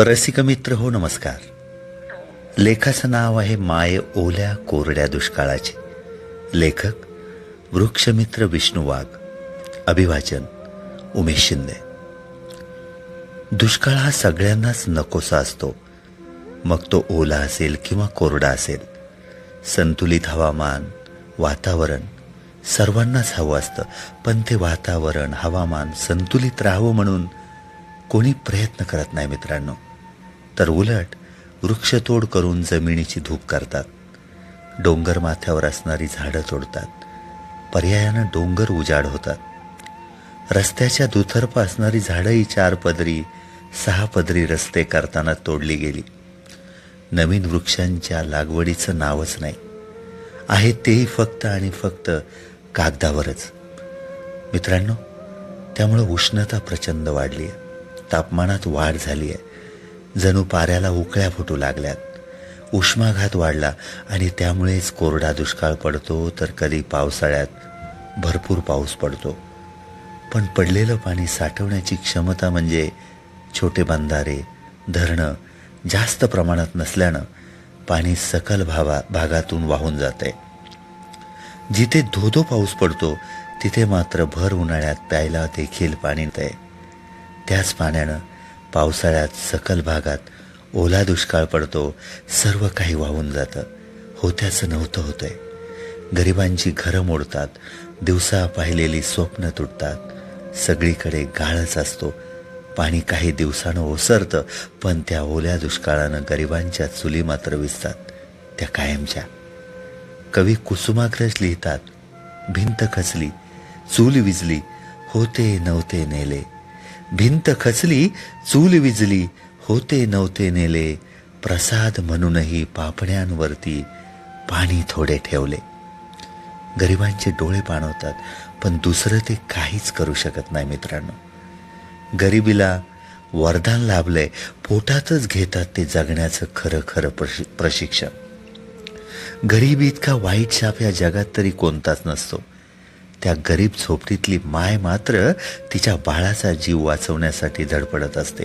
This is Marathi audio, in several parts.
रसिक मित्र हो नमस्कार. लेखाचं नाव आहे माय ओल्या कोरड्या दुष्काळाचे. लेखक वृक्षमित्र विष्णू वाघ. अभिवाचन उमेश शिंदे. दुष्काळ हा सगळ्यांनाच नकोसा असतो. मग तो ओला असेल किंवा कोरडा असेल. संतुलित हवामान वातावरण सर्वांनाच हवं असतं. पण ते वातावरण हवामान संतुलित राहावं म्हणून कोणी प्रयत्न करत नाही मित्रांनो. तर उलट वृक्षतोड करून जमिनीची धूप करतात. डोंगर माथ्यावर असणारी झाडं तोडतात. पर्यायानं डोंगर उजाड होतात. रस्त्याच्या दुतर्फा असणारी झाडंही चार पदरी सहा पदरी रस्ते करताना तोडली गेली. नवीन वृक्षांच्या लागवडीचं नावच नाही. आहे तेही फक्त आणि फक्त कागदावरच. मित्रांनो त्यामुळं उष्णता प्रचंड वाढली आहे तापमानात वाढ झाली आहे जणू पाऱ्याला उकळ्या फुटू लागल्यात. उष्माघात वाढला आणि त्यामुळेच कोरडा दुष्काळ पडतो तर कधी पावसाळ्यात भरपूर पाऊस पडतो. पण पडलेलं पाणी साठवण्याची क्षमता म्हणजे छोटे बंधारे धरणं जास्त प्रमाणात नसल्यानं पाणी सकल भावा भागातून वाहून जाते. जिथे धोधो पाऊस पडतो तिथे मात्र भर उन्हाळ्यात प्यायला देखील पाणी आहे त्याच पाण्यानं पावसाळ्यात सकल भागात ओला दुष्काळ पडतो सर्व काही वाहून जातं. होत्याचं नव्हतं होतंय. गरिबांची घरं मोडतात दिवसा पाहिलेली स्वप्न तुटतात. सगळीकडे गाळच असतो. पाणी काही दिवसानं ओसरतं पण त्या ओल्या दुष्काळानं गरिबांच्या चुली मात्र विसतात त्या कायमच्या. कवी कुसुमाग्रज लिहितात भिंत खचली चूल विजली होते नव्हते नेले. भिंत खचली चूल विजली होते नव्हते नेले. प्रसाद म्हणूनही पापण्यांवरती पाणी थोडे ठेवले. गरिबांचे डोळे पाणवतात पण दुसरं ते काहीच करू शकत नाही मित्रांनो. गरिबीला वरदान लाभलंय पोटातच घेतात ते जगण्याचं खरं खरं प्रशि प्रशिक्षण. गरिबी इतका वाईट शाप या जगात तरी कोणताच नसतो. त्या गरीब झोपडीतली माय मात्र तिच्या बाळाचा जीव वाचवण्यासाठी धडपडत असते.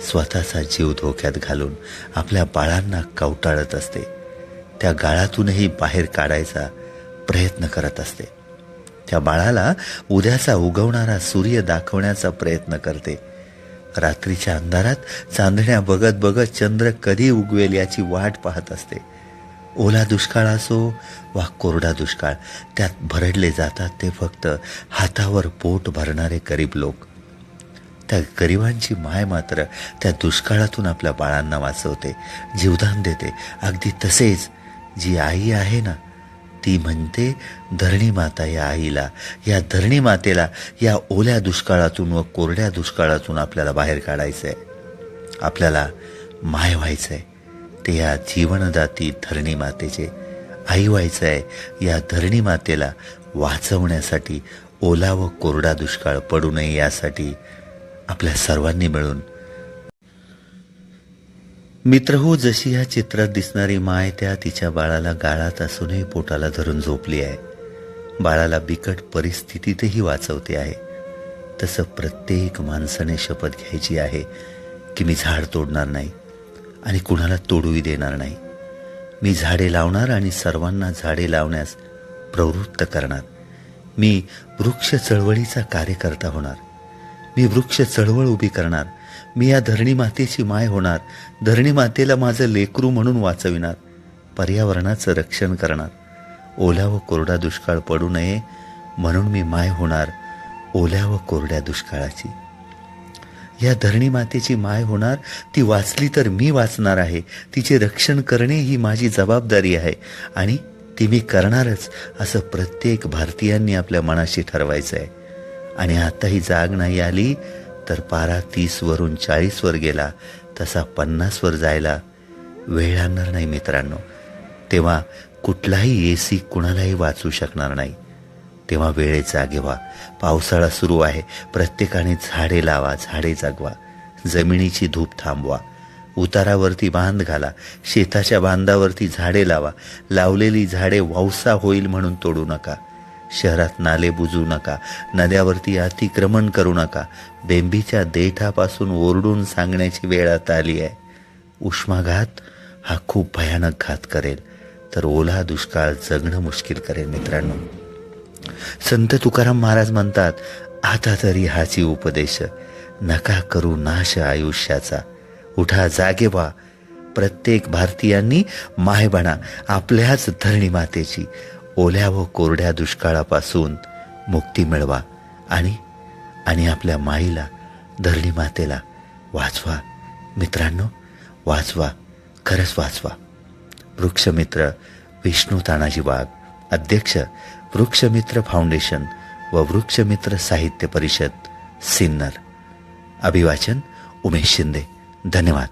स्वतःचा जीव धोक्यात घालून आपल्या बाळांना कवटाळत असते. त्या गाळातूनही बाहेर काढायचा प्रयत्न करत असते. त्या बाळाला उद्याचा उगवणारा सूर्य दाखवण्याचा प्रयत्न करते. रात्रीच्या अंधारात चांदण्या बघत बघत चंद्र कधी उगवेल याची वाट पाहत असते. ओला दुष्काळ असो वा कोरडा दुष्काळ त्यात भरडले जातात ते फक्त हातावर पोट भरणारे गरीब लोक. त्या गरिबांची माय मात्र त्या दुष्काळातून आपल्या बाळांना वाचवते जीवदान देते. अगदी तसेच जी आई आहे ना ती म्हणते धरणी माता या आईला या धरणी मातेला या ओल्या दुष्काळातून व कोरड्या दुष्काळातून आपल्याला बाहेर काढायचं आहे आपल्याला माय व्हायचं आहे ते या जीवनदाती धरणी मातेचे आई व्हायचं आहे. या धरणी मातेला वाचवण्यासाठी ओला व कोरडा दुष्काळ पडू नये यासाठी आपल्या सर्वांनी मिळून. मित्र हो जशी ह्या चित्रात दिसणारी माय त्या तिच्या बाळाला गाळात असूनही पोटाला धरून झोपली आहे. बाळाला बिकट परिस्थितीतही वाचवते आहे. तसं प्रत्येक माणसाने शपथ घ्यायची आहे की मी झाड तोडणार नाही. आणि कुणाला तोडूही देणार नाही. मी झाडे लावणार आणि सर्वांना झाडे लावण्यास प्रवृत्त करणार. मी वृक्ष चळवळीचा कार्यकर्ता होणार. मी वृक्ष चळवळ उभी करणार. मी या धरणी मातेची माय होणार. धरणी मातेला माझं लेकरू म्हणून वाचविणार. पर्यावरणाचं रक्षण करणार. ओल्या व कोरडा दुष्काळ पडू नये म्हणून मी माय होणार. ओल्या व कोरड्या दुष्काळाची. या धरणी मातेची माय होणार ती वाचली तर मी वाचणार आहे. तिचे रक्षण करणे ही माझी जबाबदारी आहे. आणि ती मी करणारच असं प्रत्येक भारतीयांनी आपल्या मनाशी ठरवायचं आहे आणि आता ही जाग नाही आली तर पारा तीसवरून चाळीसवर गेला तसा पन्नासवर जायला वेळ लागणार नाही मित्रांनो. तेव्हा कुठलाही ए सी कुणालाही वाचू शकणार नाही. तेव्हा वेळेचा जागे व्हा. पावसाळा सुरू आहे. प्रत्येकाने झाडे लावा झाडे जगवा. जमिनीची धूप थांबवा. उतारावरती बांध घाला. शेताच्या बांधावरती झाडे लावा. लावलेली झाडे वावसा होईल म्हणून तोडू नका. शहरात नाले बुजू नका. नद्यावरती अतिक्रमण करू नका. बेंबीच्या देठापासून ओरडून सांगण्याची वेळ आता आली आहे. उष्माघात हा खूप भयानक घात करेल. तर ओला दुष्काळ जगणं मुश्किल करेल मित्रांनो. संत तुकाराम महाराज म्हणतात आता तरी हाची उपदेश. नका करू नाश आयुष्याचा. उठा जागे व्हा. प्रत्येक भारतीयांनी माय बना आपल्याच धरणी मातेची. ओल्या व कोरड्या दुष्काळापासून मुक्ती मिळवा आणि आणि आपल्या माईला धरणी मातेला वाचवा. मित्रांनो वाचवा. खरंच वाचवा. वृक्षमित्र विष्णू तानाजी वाघ अध्यक्ष वृक्षमित्र फाउंडेशन व वृक्षमित्र साहित्य परिषद सिन्नर. अभिवाचन उमेश शिंदे. धन्यवाद.